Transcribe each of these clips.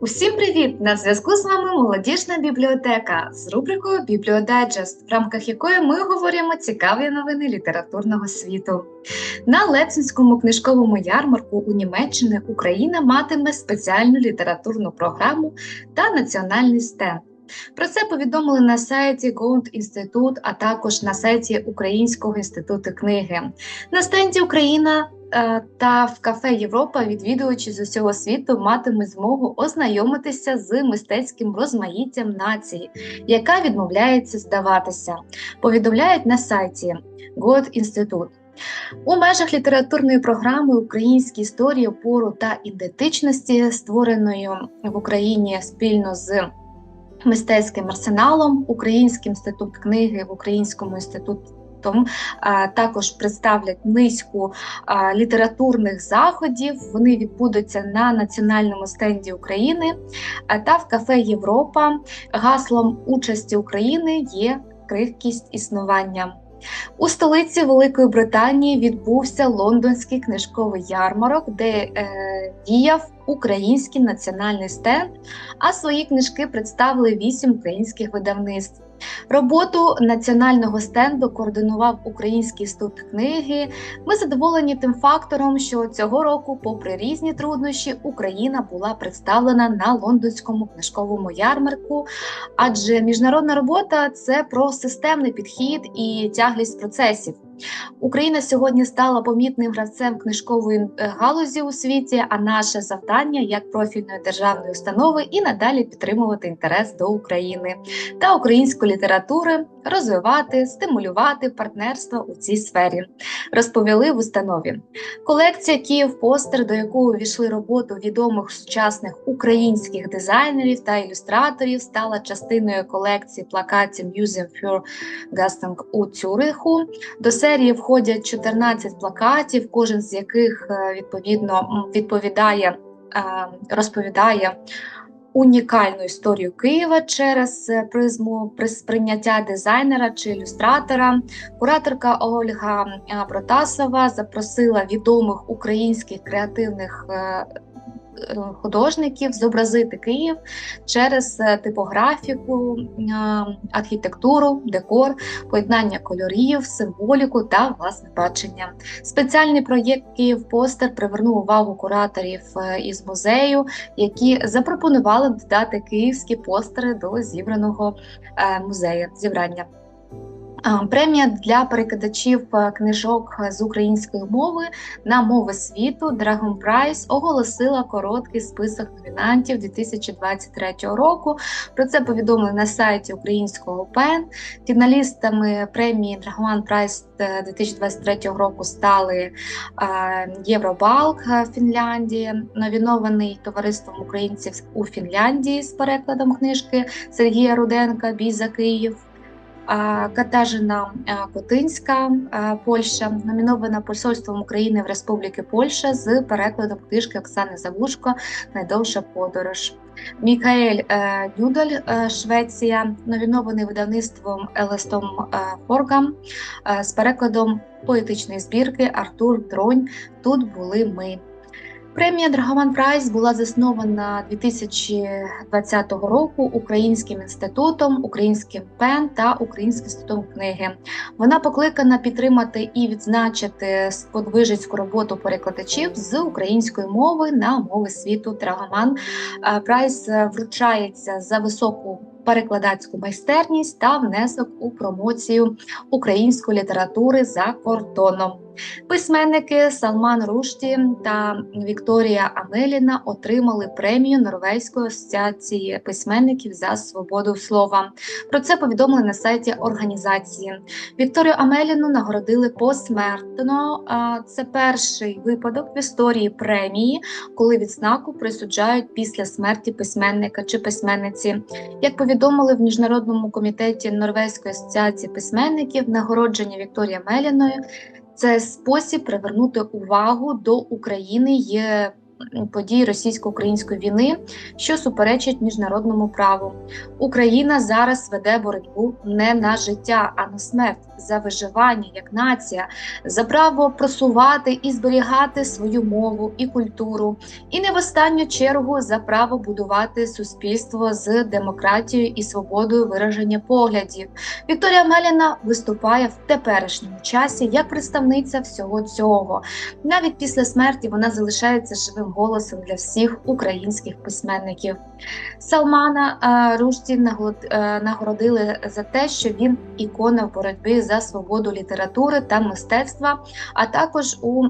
Усім привіт! На зв'язку з вами молодіжна бібліотека з рубрикою Бібліодайджест, в рамках якої ми говоримо цікаві новини літературного світу. На Лепсинському книжковому ярмарку у Німеччині Україна матиме спеціальну літературну програму та національний стенд. Про це повідомили на сайті Гоунд Інститут, а також на сайті Українського інституту книги. На стенді Україна Е, та в кафе Європа відвідувачі з усього світу матимуть змогу ознайомитися з мистецьким розмаїттям нації, яка відмовляється здаватися. Повідомляють на сайті Год Інститут. У межах літературної програми Українські історії опору та ідентичності, створеної в Україні спільно з мистецьким арсеналом, Український інститут книги в Українському інституті також представлять низку літературних заходів. Вони відбудуться на національному стенді України та в кафе Європа. Гаслом участі України є крихкість існування. У столиці Великої Британії відбувся лондонський книжковий ярмарок, де е, діяв український національний стенд, а свої книжки представили вісім українських видавництв. Роботу національного стенду координував Український студ книги. Ми задоволені тим фактором, що цього року, попри різні труднощі, Україна була представлена на лондонському книжковому ярмарку, адже міжнародна робота це про системний підхід і тяглість процесів. Україна сьогодні стала помітним гравцем книжкової е, галузі у світі. А наше завдання як профільної державної установи і надалі підтримувати інтерес до України та української літератури, розвивати, стимулювати партнерство у цій сфері. Розповіли в установі. Колекція Київ Постер, до якої увійшли роботу відомих сучасних українських дизайнерів та ілюстраторів, стала частиною колекції плакатів Museum für Gastung у Цюриху. До серії входять 14 плакатів, кожен з яких е, відповідно відповідає, е, розповідає унікальну історію Києва через е, призму сприйняття дизайнера чи ілюстратора. Кураторка Ольга Протасова запросила відомих українських креативних Е, художників зобразити Київ через е, типографіку, е, архітектуру, декор, поєднання кольорів, символіку та власне бачення. Спеціальний проєкт Київ Постер привернув увагу кураторів із музею, які запропонували додати київські постери до зібраного музею зібрання. Премія для перекладачів е, книжок з української мови на мови світу Dragon Prize оголосила короткий список номінантів 2023 року. Про це повідомили на сайті українського ПЕН. Фіналістами премії Dragon Prize 2023 року стали е, Євробалк Фінляндії, новінований товариством українців у Фінляндії з перекладом книжки Сергія Руденка Бій за Київ. Катажина Котинська, Польща, номінована Посольством України в Республіки Польща з перекладом книжки Оксани Завушко Найдовша подорож. Мікаель Нюдаль, е, Швеція, номінований видавництвом Елестом е, Форгам з перекладом поетичної збірки Артур Тронь. Тут були ми. Премія Драгоман Прайс була заснована 2020 року Українським інститутом, Українським ПЕН та Українським інститутом книги. Вона покликана підтримати і відзначити сподвижицьку роботу перекладачів з української мови на мови світу. Драгоман Прайс вручається за високу перекладацьку майстерність та внесок у промоцію української літератури за кордоном. Письменники Салман Рушті та Вікторія Амеліна отримали премію Норвезької асоціації письменників за свободу слова. Про це повідомили на сайті організації. Вікторію Амеліну нагородили посмертно. Це перший випадок в історії премії, коли відзнаку присуджають після смерті письменника чи письменниці. Як повідомили в міжнародному комітеті Норвезької асоціації письменників, нагородження Вікторії Амеліною це спосіб привернути увагу до України є подій російсько-української війни, що суперечить міжнародному праву. Україна зараз веде боротьбу не на життя, а на смерть за виживання як нація, за право просувати і зберігати свою мову і культуру, і не в останню чергу за право будувати суспільство з демократією і свободою вираження поглядів. Вікторія Меліна виступає в теперішньому часі як представниця всього цього. Навіть після смерті вона залишається живим голосом для всіх українських письменників. Салмана е, Рушді е, нагородили за те, що він ікона в боротьбі за свободу літератури та мистецтва, а також у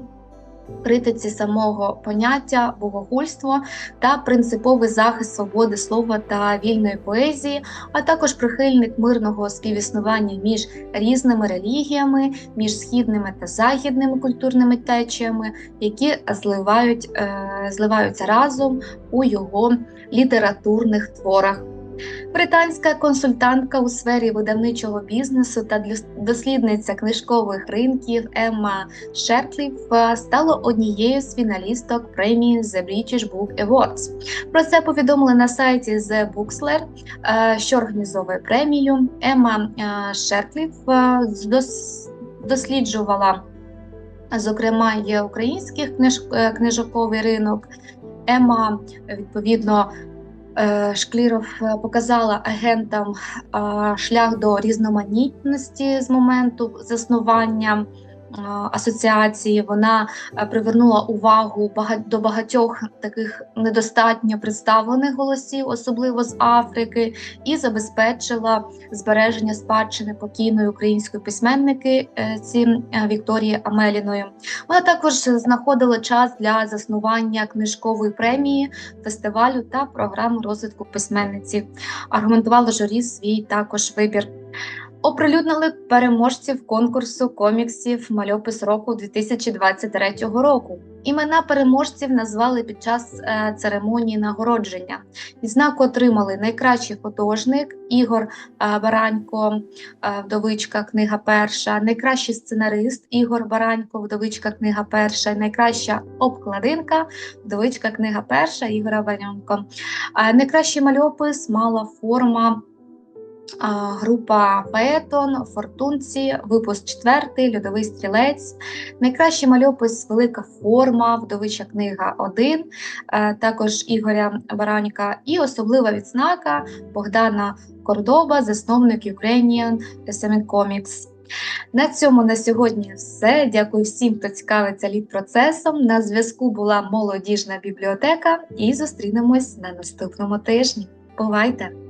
критиці самого поняття богохульство та принциповий захист свободи слова та вільної поезії, а також прихильник мирного співіснування між різними релігіями, між східними та західними культурними течіями, які зливають, е, зливаються разом у його літературних творах. Британська консультантка у сфері видавничого бізнесу та дослідниця книжкових ринків Емма Шеркліф е, стала однією з фіналісток премії The British Book Awards. Про це повідомили на сайті The Bookseller, е, що організовує премію. Емма е, Шеркліф дос- досліджувала, зокрема, є український книж, книжковий ринок. Ема відповідно Шкліров е, показала агентам е, шлях до різноманітності з моменту заснування. е, асоціації. Вона е, привернула увагу до багатьох таких недостатньо представлених голосів, особливо з Африки, і забезпечила збереження спадщини покійної української письменники е, ці е, Вікторії Амеліної. Вона також знаходила час для заснування книжкової премії, фестивалю та програми розвитку письменниці. Аргументувала журі свій також вибір. Оприлюднили переможців конкурсу коміксів Мальопис року 2023 року. Імена переможців назвали під час е, церемонії нагородження. Відзнаку отримали найкращий художник Ігор е, Баранько, е, вдовичка, книга перша, найкращий сценарист Ігор Баранько, вдовичка, книга перша, найкраща обкладинка, вдовичка, книга перша Ігора Баранько. Найкращий мальопис мала форма. Група Фаетон, Фортунці, випуск четвертий, Льодовий стрілець. Найкращий мальопис Велика форма, вдовича книга 1, також Ігоря Баранька, і особлива відзнака Богдана Кордоба, засновник Ukrainian Testament Comics. На цьому на сьогодні все. Дякую всім, хто цікавиться лід-процесом. На зв'язку була молодіжна бібліотека і зустрінемось на наступному тижні. Бувайте!